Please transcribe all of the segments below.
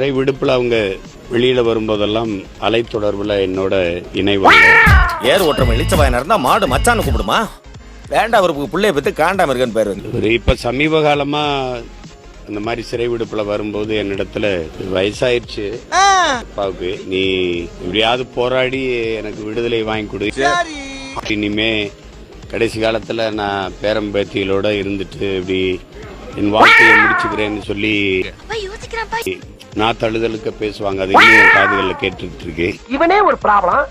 சிறை விடுப்புல அவங்க வெளியில வரும்போதெல்லாம் அலை தொடர்புல என்னோட இணைவாங்க ஏர் ஓட்டுறவன் இளிச்சவாயனா இருந்தா மாடு மச்சான்னு கூப்பிடுமா? வேண்டாம் அவருக்கு பிள்ளைய பத்தி காண்டாம இருக்கன்னு பேரு ஒரு இப்ப சமீப காலமா அந்த மாதிரி சிறை விடுப்புல வரும்போது என்னிடத்துல வயசாயிருச்சு. அப்பாவுக்கு நீ எப்படியாவது போராடி எனக்கு விடுதலை வாங்கி கொடு. இனிமே கடைசி காலத்துல நான் பேரம்பேத்திகளோட இருந்துட்டு இப்படி என் வாழ்க்கையை முடிச்சுக்கிறேன்னு சொல்லி நான் தழுதலுக்க பேசுவாங்க. அது இன்னும் என் காதுகள்ல கேட்டுட்டு இருக்கேன் இவனே ஒரு ப்ராப்ளம்.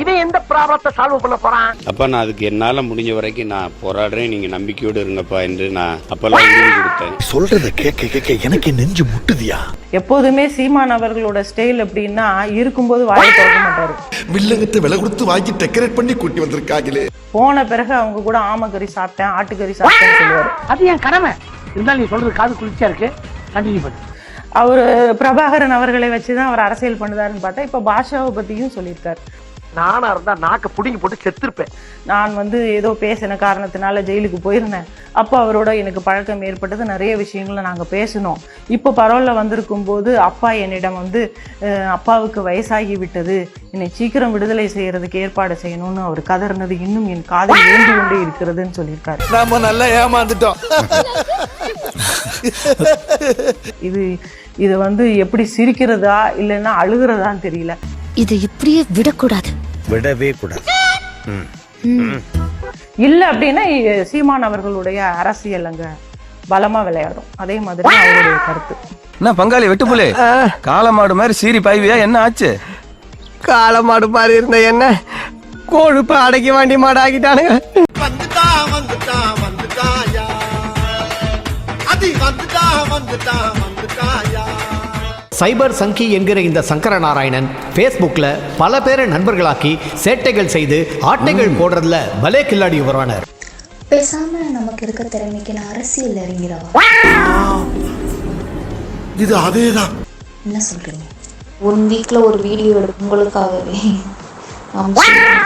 இவன் எந்த ப்ராப்ளத்தை சால்வ் பண்ண போறான்? அப்ப நான் அதுக்கு என்னால முடிஞ்ச வரைக்கும் நான் போராடுறேன். நீங்க நம்பிக்கையோடு இருங்கப்பா என்று நான் அப்பெல்லாம் உறுதி கொடுத்தேன். சொல்றத கேட்க கேட்க எனக்கு நெஞ்சு முட்டுதியா? எப்போதுமே சீமான் அவர்களோட ஸ்டைல் எப்படின்னா இருக்கும்போது வாயை திறக்க மாட்டாரு. வில்லங்கத்தை விலை கொடுத்து வாங்கி டெக்கரேட் பண்ணி கூட்டி வந்திருக்காங்களே. போன பிறகு அவங்க கூட ஆமக்கறி சாப்பிட்டேன் ஆட்டுக்கறி சாப்பிட்டேன்னு சொல்லுவாரு. அது என் கடமை. இருந்தாலும் நீ சொல்றது காது குளிர்ச்சியா இருக்கு? கண்டினியூ பண்ணு. அவர் பிரபாகரன் அவர்களை வச்சுதான் அவர் அரசியல் பண்ணுதாருன்னு பார்த்தா இப்ப பாஷாவை பத்தியும் சொல்லியிருக்காரு. நானா இருந்தா நாக்க புடிங்கி போட்டு செத்துருப்பேன். நான் வந்து ஏதோ பேசின காரணத்தினால ஜெயிலுக்கு போயிருந்தேன். அப்போ அவரோட எனக்கு பழக்கம் ஏற்பட்டது நிறைய விஷயங்களை நாங்கள் பேசினோம். இப்போ பரவாயில்ல வந்திருக்கும் போது அப்பா என்னிடம் வந்து அப்பாவுக்கு வயசாகி விட்டது. என்னை சீக்கிரம் விடுதலை செய்யறதுக்கு ஏற்பாடு செய்யணும்னு அவர் கதறினது இன்னும் என் காதில் வேண்டு கொண்டே இருக்கிறதுன்னு சொல்லியிருக்காரு. நாம நல்லா ஏமாந்துட்டோம். இது இது வந்து எப்படி சிரிக்கிறதா இல்லைன்னா அழுகிறதான்னு தெரியல. இதை இப்படியே விடக்கூடாது. விடவே கூடாது. இல்லை அப்படின்னா சீமான் அவர்களுடைய அரசியல் அங்க பலமா விளையாடும். அதே மாதிரி அவருடைய கருத்து. என்ன பங்காளி வெட்டுப்புலே காளமாடு மாதிரி சீரி பாய்வியா? என்ன ஆச்சு? காளை மாடு மாதிரி இருந்த என்ன? கொழுப்பு அடக்கி வாண்டி மாடு ஆக்கிட்டானுங்க வந்துட்டா வந்துட்டா வந்துட்டாயா? அதி வந்துட்டா வந்துட்டா வந்துட்டாயா சைபர் சங்கி என்கிற இந்த சங்கரநாராயணன் ஃபேஸ்புக்கில் பல பேரை நண்பர்களாக்கி சேட்டைகள் செய்து ஆட்டைகள் போடுறதுல பலே கில்லாடி வருவானார் பேசாம நமக்கு இருக்க திறமைக்கு நான் அரசியல் இறங்கிறவா இது அதேதான். என்ன சொல்றீங்க? ஒன் வீக்ல ஒரு வீடியோ எடுக்கும் உங்களுக்காகவே. அனுப்பிச்சிடுறேன்.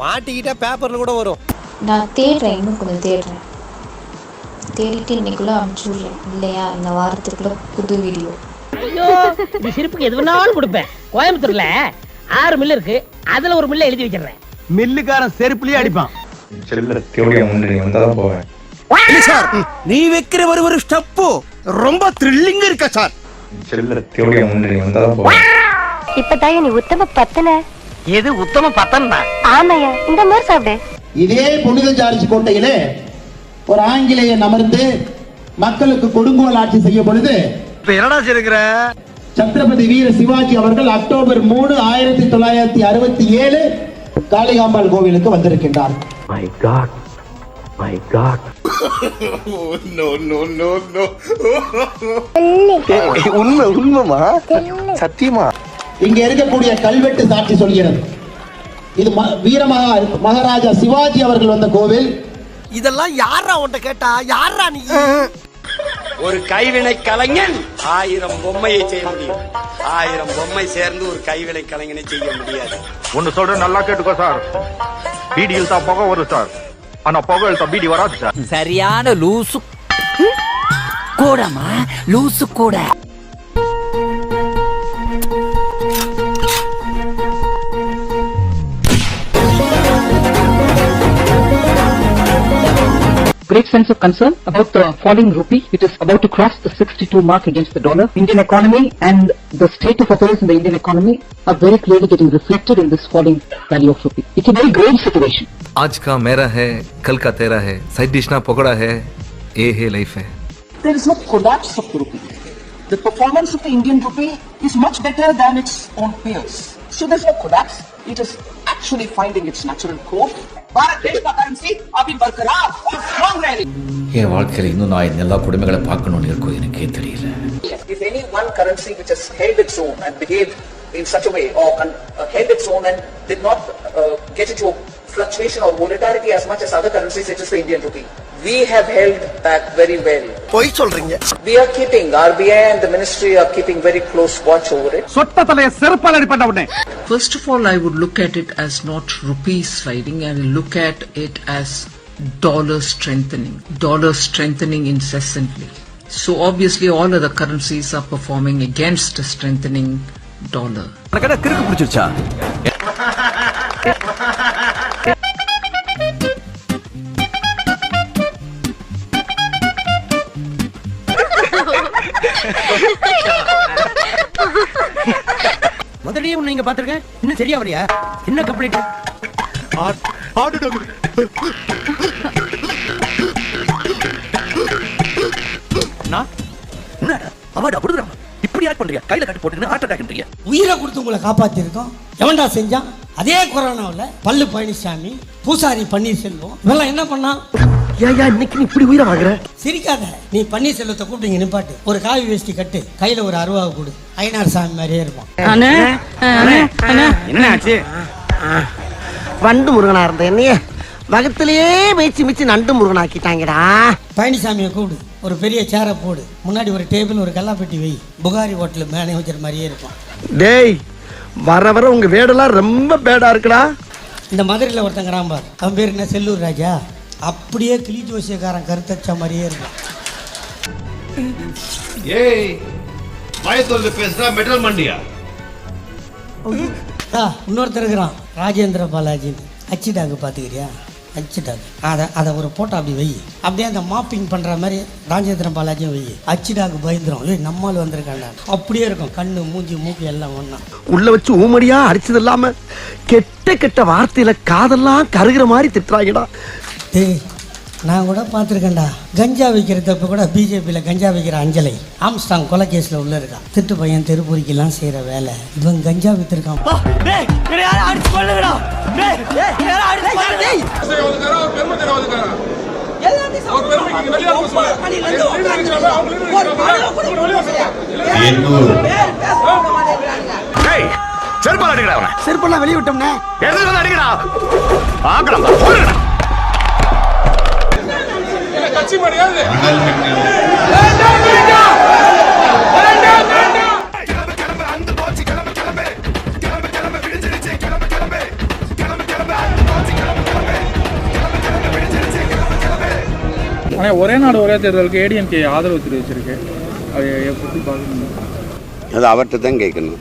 மாட்டிக்கிட்டா பேப்பர்ல கூட வரும். நான் தேடுறேன் இன்னும் கொஞ்சம் தேடுறேன். தேடிட்டு இன்னைக்குள்ள அனுப்பிச்சி விடுறேன் இல்லையா? இந்த வாரத்துக்குள்ள புது வீடியோ. ஐயோ இது சிரிப்புக்கு எது வேணாலும் கொடுப்பேன். கோயம்புத்தூர்ல ஆறு மில்லு இருக்கு. அதுல ஒரு மில்ல எழுதி வச்சிடுறேன். மில்லுக்காரன் செருப்புலயே அடிப்பான். சார் நீ வைக்கிற ஒரு ஒரு ஸ்டெப்பு ரொம்ப த்ரில்லிங் இருக்க சார்? இப்பதான் நீ உத்தம பத்தன. எது உத்தம பத்தன் தான் ஆமையா இந்த மாதிரி சாப்பிடு. இதே புனித ஜார்ஜ் கோட்டையிலே ஒரு ஆங்கிலேயன் அமர்ந்து மக்களுக்கு கொடுங்கோல் ஆட்சி செய்ய பொழுது இப்ப என்னடா செய்யுற சத்ரபதி வீர சிவாஜி அவர்கள் அக்டோபர் மூணு ஆயிரத்தி தொள்ளாயிரத்தி அறுபத்தி ஏழு காளிகாம்பாள் கோவிலுக்கு வந்திருக்கின்றார். மை காட் மை காட் உண்மை உண்மைமா சத்தியமா? இங்க இருக்கக்கூடிய கல்வெட்டு சாட்சி சொல்கிறது. இது ம- வீரமகா மகாராஜா சிவாஜி அவர்கள் வந்த கோவில். இதெல்லாம் யாரா உன்ட்ட கேட்டா? யாரா நீ? ஒரு கைவினை கலைஞன் ஆயிரம் பொம்மையை செய்ய முடியும். ஆயிரம் பொம்மை சேர்ந்து ஒரு கைவினை கலைஞனை செய்ய முடியாது. ஒன்னு சொல்றேன் நல்லா கேட்டுக்கோ சார். பீடி இழுத்தா புகை வரும் சார். ஆனா புகை இழுத்தா பீடி வராது சார். சரியான லூசு. கூடமா லூசு கூட. Great sense of concern about the falling rupee. It is about to cross the 62 mark against the dollar. Indian economy and the state of affairs in the Indian economy are very clearly getting reflected in this falling value of rupee. It's a very grave situation. आज का मेरा है कल का तेरा है side dish ना पकड़ा है ये है लाइफ है There is no collapse of the rupee. The performance of the Indian rupee is much better than its own peers. So there's no collapse. It is actually finding its natural course. Bharat देश का currency अभी बरकरार என் வாழ்க்கையில் இன்னும் நான் இந்த எல்லா குடும்பங்களை பார்க்கணும்னு இருக்கும் எனக்கே தெரியல If any one currency which has held its own and behaved in such a way or con- uh, held its own and did not uh, get into a fluctuation or volatility as much as other currencies, it is the Indian rupee. We have held back very well. பொய் சொல்றீங்க We are keeping, RBI and the ministry are keeping very close watch over it. சொட்ட தலைய செருப்பால் அடிப்பட்ட உடனே First of all, I would look at it as not rupee sliding and look at it as dollar strengthening. Dollar strengthening incessantly. So obviously all other currencies are performing against a strengthening dollar. உன்னை நீங்க பாத்துருக்கேன் இன்னும் சரியா வரியா என்ன complaint Avaada கொடுக்குறான் இப்படி பண்றியா? கையில கட்டு போட்டுன்னு ஹார்ட் அட்டாக்ன்றீங்க உயிரை கொடுத்து உங்களை காப்பாத்திருக்கோம். எவன்டா செஞ்சான் அதே கொரோனாவில் பல்லு பழனிசாமி பூசாரி பன்னீர்செல்வம் இவெல்லாம் என்ன பண்ணான் ஏயா இன்னைக்கு நீ இப்படி உயிரை வாங்குற? சிரிக்காத. நீ பன்னீர்செல்வத்தை கூப்பிட்டு நிப்பாட்டு. ஒரு காவி வேஷ்டி கட்டு. கையில ஒரு அருவாவை கொடு. ஐநார் சாமி மாதிரியே இருப்பான். என்ன ஆச்சு? வண்டு முருகனா இருந்த என்னைய? வகத்திலேயே மிச்சு மிச்சு நண்டு முருகன் ஆக்கிட்டாங்கடா பழனிசாமியை கூப்பிடு. ஒரு பெரிய சேரை போடு. முன்னாடி ஒரு டேபிள் ஒரு கல்லாப்பெட்டி வை. புகாரி ஹோட்டல் மேனேஜர் மாதிரியே இருப்பான் டேய் வர வர உங்க வேடெல்லாம் ரொம்ப பேடா இருக்குடா. இந்த மதுரையில் ஒருத்தன் கிராம்பார் அவன் பேர் என்ன? செல்லூர் ராஜா. அப்படியே கிளி ஜோசியக்காரன் கருத்தச்ச மாதிரியே இருக்கும். ஏய் பயத்தொல்ல பேசுறா மெட்டல் மண்டியா? ஆ இன்னொருத்தர் இருக்கிறான். ராஜேந்திர பாலாஜின்னு. அச்சிடாக்கு பார்த்துக்கிறியா? அச்சிடாக்கு அதை அதை ஒரு போட்டோ அப்படி வை. அப்படியே அந்த மாப்பிங் பண்ணுற மாதிரி ராஜேந்திர பாலாஜியும் வை. அச்சிடாக்கு பயந்துரும். ஏய் நம்மால் வந்திருக்காண்டா அப்படியே இருக்கும். கண்ணு மூஞ்சி மூக்கு எல்லாம் ஒன்றா உள்ள வச்சு ஊமடியா அடிச்சது இல்லாம கெட்ட கெட்ட வார்த்தையில காதெல்லாம் கருகிற மாதிரி திட்டுறாங்கடா. டேய் நான் கூட பார்த்துருக்கேன்டா. கஞ்சா விற்கிற தப்பு கூட பிஜேபியில் கஞ்சா விற்கிற அஞ்சலை. ஆம்ஸ்டாங் கொலை கேஸில் உள்ள இருக்கான். திட்டு பையன் தெருப்பொறிக்கெல்லாம் செய்கிற வேலை. இவன் கஞ்சா விற்றுருக்கான் செருப்பால் அடிக்கடா அவனை. செருப்பெல்லாம் வெளியே விட்டோம்னே. எடுத்து அடிக்கடா? போடுங்கடா ஆனால் ஒரே நாடு ஒரே தேர்தலுக்கு ஏடிஎம்கே ஆதரவு தெரிவிச்சிருக்கு. அது எப்படி பார்க்கணும்? அது அவர்கிட்ட தான் கேட்கணும்.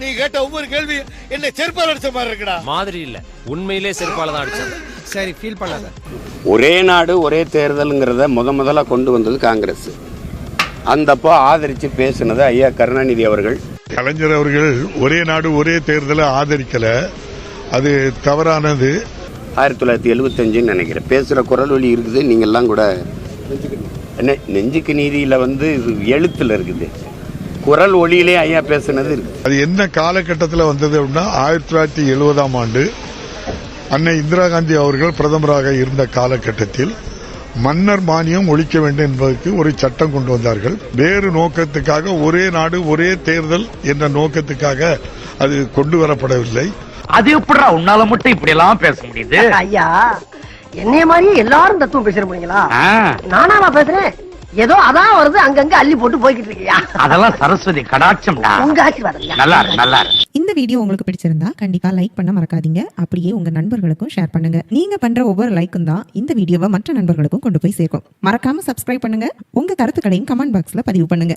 நீ கேட்ட ஒவ்வொரு கேள்வி என்ன செருப்பால் அடிச்ச மாதிரி இருக்குடா. மாதிரி இல்ல. உண்மையிலே செருப்பால தான் அடிச்சாங்க சரி ஃபீல் பண்ணாத. ஒரே நாடு ஒரே தேர்தலுங்கிறத முத முதல்ல கொண்டு வந்தது காங்கிரஸ். அந்தப்போ ஆதரித்து பேசினது ஐயா கருணாநிதி அவர்கள். கலைஞர் அவர்கள் ஒரே நாடு ஒரே தேர்தலை ஆதரிக்கல. அது தவறானது. ஆயிரத்தி தொள்ளாயிரத்தி எழுபத்தஞ்சுன்னு நினைக்கிறேன். பேசுகிற குரல் வழி இருக்குது நீங்கள்லாம் கூட என்ன நெஞ்சுக்கு நீதியில் வந்து இது எழுத்தில் இருக்குது. குரல் ஒளியிலே ஐயா பேசுனது இருக்கு. அது என்ன காலகட்டத்தில் வந்தது அப்படின்னா ஆயிரத்தி தொள்ளாயிரத்தி எழுபதாம் ஆண்டு அன்னை இந்திரா காந்தி அவர்கள் பிரதமராக இருந்த காலகட்டத்தில் மன்னர் மானியம் ஒழிக்க வேண்டும் என்பதற்கு ஒரு சட்டம் கொண்டு வந்தார்கள். வேறு நோக்கத்துக்காக ஒரே நாடு ஒரே தேர்தல் என்ற நோக்கத்துக்காக அது கொண்டு வரப்படவில்லை. அது எப்படிடா உன்னால மட்டும் இப்படி எல்லாம் பேச முடியுது? ஐயா என்னைய மாதிரியே எல்லாரும் தத்துவம் பேசுற முடியுங்களா? நானா பேசுறேன்? ஏதோ அதான் வருது அங்கங்க அள்ளி போட்டு போய்கிட்டு இருக்கியா? அதெல்லாம் சரஸ்வதி கடாட்சம்டா. உங்க ஆசீர்வாதம் நல்லா இருக்கு நல்லா இருக்கு இந்த வீடியோ உங்களுக்கு பிடிச்சிருந்தா கண்டிப்பா லைக் பண்ண மறக்காதீங்க. அப்படியே உங்க நண்பர்களுக்கும் ஷேர் பண்ணுங்க. நீங்க பண்ற ஒவ்வொரு லைக்கும் தான் இந்த வீடியோவை மற்ற நண்பர்களுக்கும் கொண்டு போய் சேர்க்கும். மறக்காம சப்ஸ்கிரைப் பண்ணுங்க. உங்க கருத்துக்களையும் கமெண்ட் பாக்ஸ்ல பதிவு பண்ணுங்க.